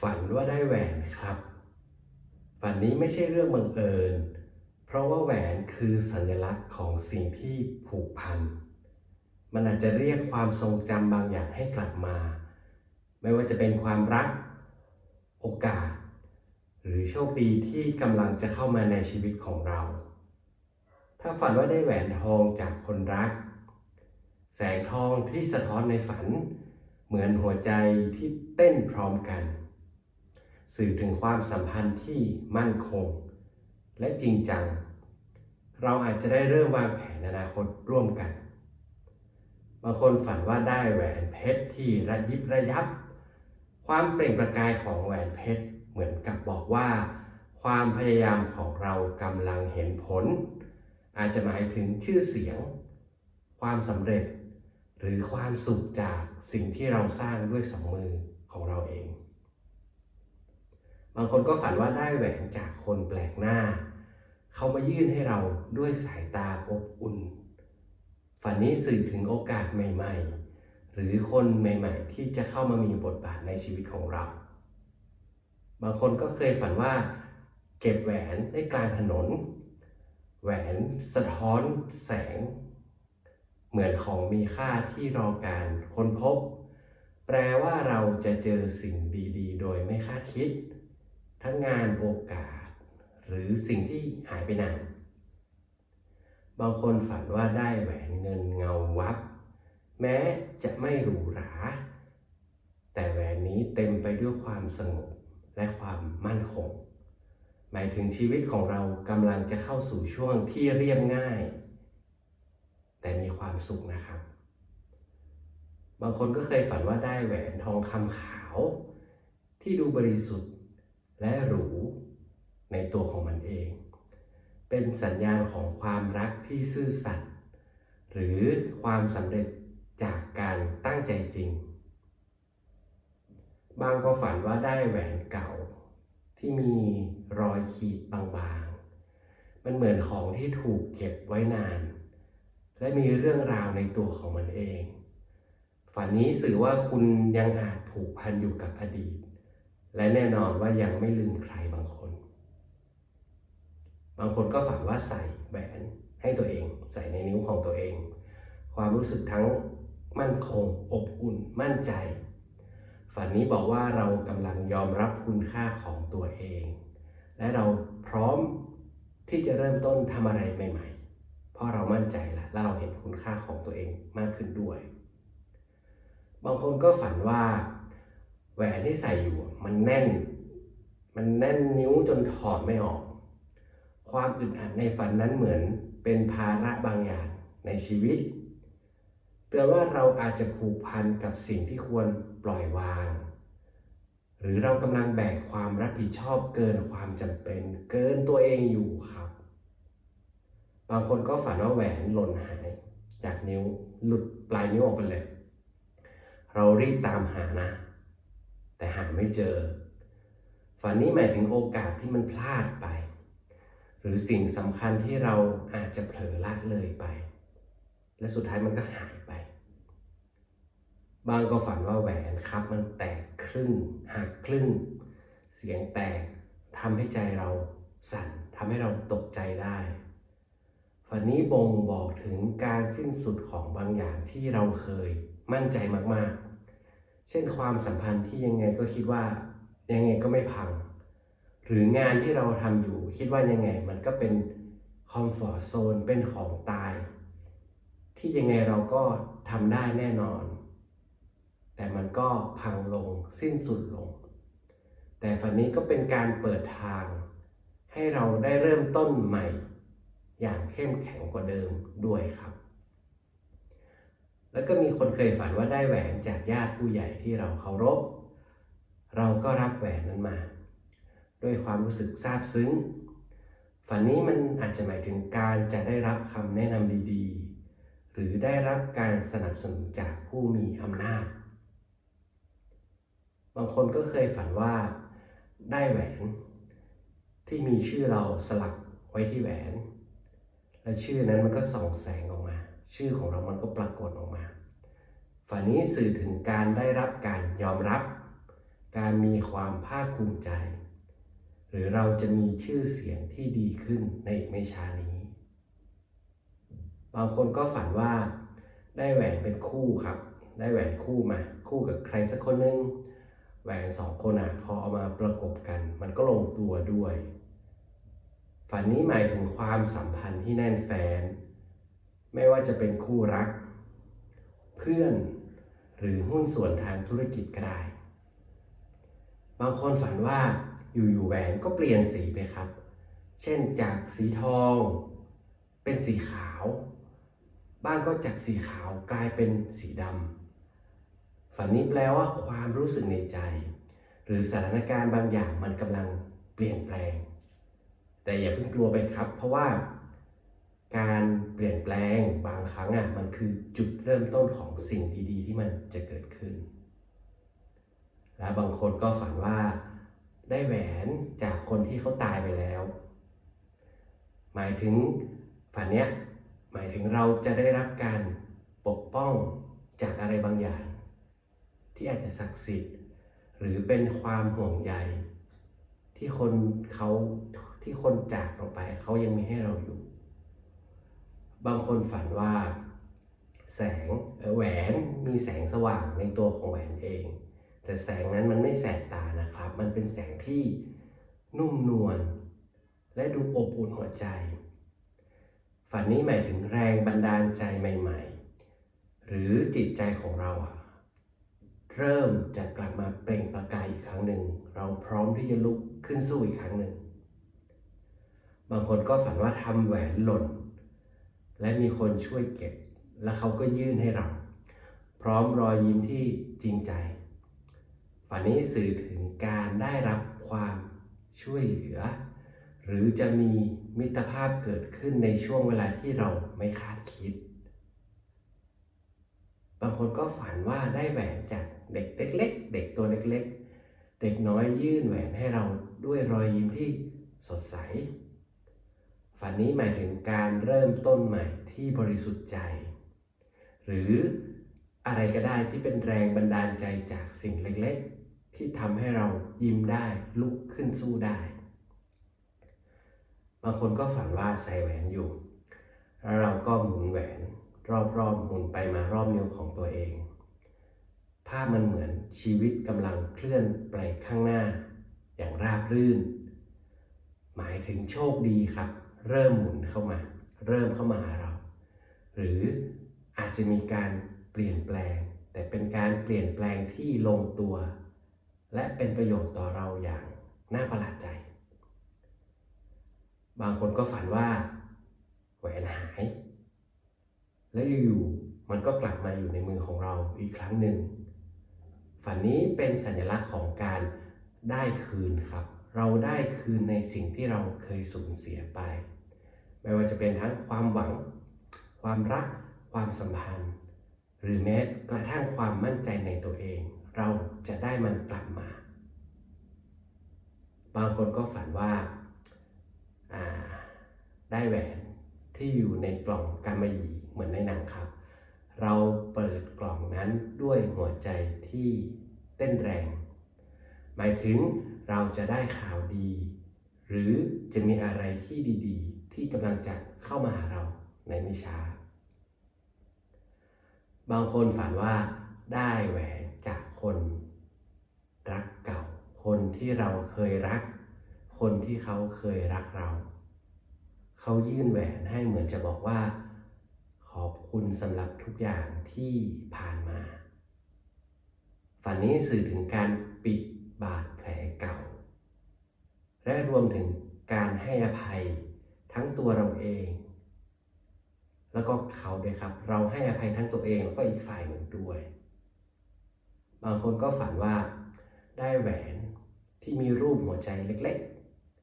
ฝันว่าได้แหวนครับ ฝันนี้ไม่ใช่เรื่องบังเอิญ เพราะว่าแหวนคือสัญลักษณ์ของสิ่งที่ผูกพัน มันอาจจะเรียกความทรงจำบางอย่างให้กลับมา ไม่ว่าจะเป็นความรัก โอกาส หรือโชคดีที่กำลังจะเข้ามาในชีวิตของเรา ถ้าฝันว่าได้แหวนทองจากคนรัก แสงทองที่สะท้อนในฝัน เหมือนหัวใจที่เต้นพร้อมกัน สื่อถึงความสัมพันธ์ที่มั่นคง และจริงจัง เราอาจจะได้เริ่มวางแผนอนาคตร่วมกัน บางคนฝันว่าได้แหวนเพชรที่ระยิบระยับ ความเปล่งประกายของแหวนเพชรเหมือนกับบอกว่า ความพยายามของเรากำลังเห็นผล อาจจะหมายถึงชื่อเสียง ความสำเร็จหรือความสุขจากสิ่งที่เราสร้างด้วยสองมือของเราเอง บางคนก็ฝันว่าได้แหวนจากคนแปลกหน้า เขามายื่นให้เราด้วยสายตาอบอุ่น ฝันนี้สื่อถึงโอกาสใหม่ ๆ หรือคนใหม่ ๆ ที่จะเข้ามามีบทบาทในชีวิตของเรา บางคนก็เคยฝันว่า เก็บแหวนในกลางถนน แหวนสะท้อนแสง เหมือนของมีค่าที่รอการค้นพบ แปลว่าเราจะเจอสิ่งดี ๆ โดยไม่คาดคิด ทั้งงานโอกาส หรือสิ่งที่หายไปนาน บางคนฝันว่าได้แหวนเงินเงาวับ แม้จะไม่หรูหรา แต่แหวนนี้เต็มไปด้วยความสงบและความมั่นคง หมายถึงชีวิตของเรากำลังจะเข้าสู่ช่วงที่เรียบง่าย แต่มีความสุขนะครับ บางคนก็เคยฝันว่าได้แหวนทองคำขาว ที่ดูบริสุทธิ์ และหรูในตัวของมันเอง เป็นสัญญาณของความรักที่ซื่อสัตย์หรือความสำเร็จจากการตั้งใจจริง บางก็ฝันว่าได้แหวนเก่า ที่มีรอยขีดบางๆ มันเหมือนของที่ถูกเก็บไว้นาน และมีเรื่องราวในตัวของมันเอง ฝันนี้สื่อว่าคุณยังอาจผูกพันอยู่กับอดีต และแน่นอนว่ายังไม่ลืมใครบางคน บางคนก็ฝันว่าใส่แหวนให้ตัวเองใส่ในนิ้วของตัวเอง ความรู้สึกทั้งมั่นคงอบอุ่นมั่นใจ ฝันนี้บอกว่าเรากำลังยอมรับคุณค่าของตัวเอง และเราพร้อมที่จะเริ่มต้นทำอะไรใหม่ ๆ เพราะเรามั่นใจแล้วและเราเห็นคุณค่าของตัวเองมากขึ้นด้วย บางคนก็ฝันว่า แหวนที่ใส่อยู่ มันแน่น มันแน่นนิ้วจนถอดไม่ออก ความอึดอัดในฝันนั้นเหมือนเป็นภาระบางอย่างในชีวิตเตือนว่าเราอาจจะผูกพันกับสิ่งที่ควรปล่อยวาง หรือเรากำลังแบกความรับผิดชอบเกินความจำเป็น เกินตัวเองอยู่ครับ บางคนก็ฝันว่าแหวนหล่นหายจากนิ้วหลุดปลายนิ้วออกไปเลย เรารีบตามหานะ แต่หาไม่เจอ ฝันนี้หมายถึงโอกาสที่มันพลาดไป หรือสิ่งสำคัญที่เราอาจจะเผลอละเลยไป และสุดท้ายมันก็หายไป บางก็ฝันว่าแหวนครับ มันแตกครึ่งหักครึ่ง เสียงแตกทำให้ใจเราสั่นทำให้เราตกใจได้ฝันนี้บ่งบอกถึงการสิ้นสุดของบางอย่างที่เราเคยมั่นใจมากๆ เช่นความสัมพันธ์ที่ยังไงก็คิดว่ายังไงก็ไม่พัง หรืองานที่เราทำอยู่คิดว่ายังไงมันก็เป็นคอมฟอร์ทโซนเป็นของตาย ที่ยังไงเราก็ทำได้แน่นอน แต่มันก็พังลงสิ้นสุดลง แต่ฝันนี้ก็เป็นการเปิดทาง ให้เราได้เริ่มต้นใหม่ อย่างเข้มแข็งกว่าเดิมด้วยครับ แล้วก็มีคนเคยฝันว่าได้แหวนจากญาติผู้ใหญ่ที่เราเคารพ เราก็รับแหวนนั้นมา ด้วยความรู้สึกซาบซึ้ง ฝันนี้มันอาจจะหมายถึงการจะได้รับคำแนะนำดีๆ หรือได้รับการสนับสนุนจากผู้มีอำนาจ บางคนก็เคยฝันว่าได้แหวนที่มีชื่อเราสลักไว้ที่แหวน และชื่อนั้นมันก็ส่องแสงออกมา ชื่อของเรามันก็ปรากฏออกมา ฝันนี้สื่อถึงการได้รับการยอมรับ การมีความภาคภูมิใจ หรือเราจะมีชื่อเสียงที่ดีขึ้นในอีกไม่ช้านี้ บางคนก็ฝันว่าได้แหวนเป็นคู่ครับ ได้แหวนคู่มา คู่กับใครสักคนหนึงแหวนสองคนอะพอเอามาประกบกัน มันก็ลงตัวด้วย ฝันนี้หมายถึงความสัมพันธ์ที่แน่นแฟ้น ไม่ว่าจะเป็นคู่รัก เพื่อนหรือหุ้นส่วนทางธุรกิจก็ได้ บางคนฝันว่าอยู่ๆแหวนก็เปลี่ยนสีไปครับ เช่นจากสีทอง เป็นสีขาว บ้างก็จากสีขาวกลายเป็นสีดำฝันนี้แปลว่าความรู้สึกในใจ หรือสถานการณ์บางอย่างมันกำลังเปลี่ยนแปลง แต่อย่าเพิ่งกลัวไปครับ เพราะว่า การเปลี่ยนแปลงบางครั้งอะมันคือจุดเริ่มต้นของสิ่งดีๆ ที่มันจะเกิดขึ้น และบางคนก็ฝันว่าได้แหวนจากคนที่เขาตายไปแล้ว หมายถึงฝันเนี้ยหมายถึงเราจะได้รับการปกป้องจากอะไรบางอย่าง ที่อาจจะศักดิ์สิทธิ์ หรือเป็นความห่วงใยที่คนเขาที่คนจากเราไปเขายังมีให้เราอยู่ บางคนฝันว่าแสงแหวนมีแสงสว่างในตัวของแหวนเอง แต่แสงนั้นมันไม่แสบตานะครับ มันเป็นแสงที่นุ่มนวลและดูอบอุ่นหัวใจ ฝันนี้หมายถึงแรงบันดาลใจใหม่ ๆ หรือจิตใจของเราอะเริ่มจะกลับมาเปล่งประกายอีกครั้งหนึ่ง เราพร้อมที่จะลุกขึ้นสู้อีกครั้งหนึ่ง บางคนก็ฝันว่าทำแหวนหล่น และมีคนช่วยเก็บ แล้วเขาก็ยื่นให้เรา พร้อมรอยยิ้มที่จริงใจฝันนี้สื่อถึงการได้รับความช่วยเหลือ หรือจะมีมิตรภาพเกิดขึ้นในช่วงเวลาที่เราไม่คาดคิด บางคนก็ฝันว่าได้แหวนจากเด็กเล็ก ๆ เด็กตัวเล็ก ๆ เด็กน้อยยื่นแหวนให้เราด้วยรอยยิ้มที่สดใส ฝันนี้หมายถึงการเริ่มต้นใหม่ที่บริสุทธิ์ใจ หรืออะไรก็ได้ที่เป็นแรงบันดาลใจจากสิ่งเล็กๆ ที่ทำให้เรายิ้มได้ลุกขึ้นสู้ได้ บางคนก็ฝันว่าใส่แหวนอยู่ แล้วเราก็หมุนแหวน รอบๆหมุนไปมารอบนิ้วของตัวเอง ภาพมันเหมือนชีวิตกำลังเคลื่อนไปข้างหน้า อย่างราบรื่น หมายถึงโชคดีครับ เริ่มหมุนเข้ามา เริ่มเข้ามาหาเรา หรืออาจจะมีการเปลี่ยนแปลง แต่เป็นการเปลี่ยนแปลงที่ลงตัว และเป็นประโยชน์ต่อเราอย่างน่าประหลาดใจ บางคนก็ฝันว่าแหวนหาย และอยู่ๆมันก็กลับมาอยู่ในมือของเราอีกครั้งหนึ่ง ฝันนี้เป็นสัญลักษณ์ของการได้คืนครับ เราได้คืนในสิ่งที่เราเคยสูญเสียไป ไม่ว่าจะเป็นทั้งความหวัง ความรัก ความสัมพันธ์ หรือแม้กระทั่งความมั่นใจในตัวเอง เราจะได้มันกลับมา บางคนก็ฝันว่าาได้แหวนที่อยู่ในกล่องกำมะหยี่เหมือนในหนังครับ เราเปิดกล่องนั้นด้วยหัวใจที่เต้นแรง หมายถึงเราจะได้ข่าวดี หรือจะมีอะไรที่ดี ๆำลังจะเข้ามาหาเราในไม่ช้า บางคนฝันว่าได้แหวนจากคนรักเก่า คนที่เราเคยรัก คนที่เขาเคยรักเรา เขายื่นแหวนให้เหมือนจะบอกว่า ขอบคุณสำหรับทุกอย่างที่ผ่านมา ฝันนี้สื่อถึงการปิดบาดแผลเก่า และรวมถึงการให้อภัย ทั้งตัวเราเอง แล้วก็เขาด้วยครับ เราให้อภัยทั้งตัวเองแล้วก็อีกฝ่ายหนึ่งด้วย บางคนก็ฝันว่าได้แหวนที่มีรูปหัวใจเล็ก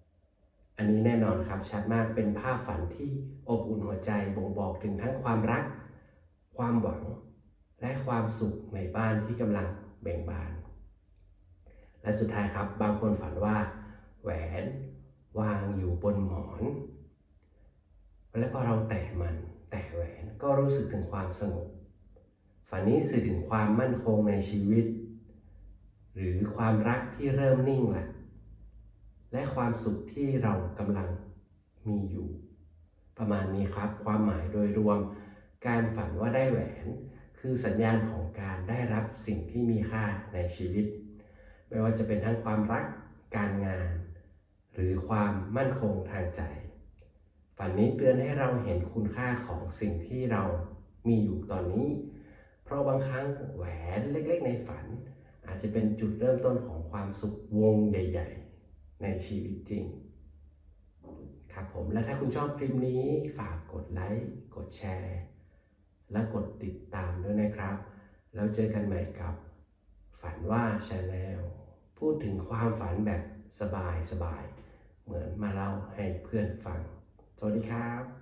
ๆ อันนี้แน่นอนครับชัดมากเป็นภาพฝันที่อบอุ่นหัวใจบ่งบอกถึงทั้งความรัก ความหวัง และความสุขในบ้านที่กำลังเบ่งบาน และสุดท้ายครับบางคนฝันว่า แหวนวางอยู่บนหมอน และพอเราแตะมัน แตะแหวนก็รู้สึกถึงความสงบฝันนี้สื่อถึงความมั่นคงในชีวิต หรือความรักที่เริ่มนิ่งละและความสุขที่เรากำลังมีอยู่ ประมาณนี้ครับ ความหมายโดยรวม การฝันว่าได้แหวน คือสัญญาณของการได้รับสิ่งที่มีค่าในชีวิต ไม่ว่าจะเป็นทั้งความรัก การงาน หรือความมั่นคงทางใจ ฝันนี้เตือนให้เราเห็นคุณค่าของสิ่งที่เรามีอยู่ตอนนี้ เพราะบางครั้งแหวนเล็กๆ ในฝัน อาจจะเป็นจุดเริ่มต้นของความสุขวงใหญ่ ๆ ในชีวิตจริง ครับผมและถ้าคุณชอบคลิปนี้ฝากกดไลค์กดแชร์ และกดติดตามด้วยนะครับ แล้วเจอกันใหม่กับ ฝันว่าชาแนลพูดถึงความฝันแบบสบายๆเหมือนมาเล่าให้เพื่อนฟัง สวัสดีครับ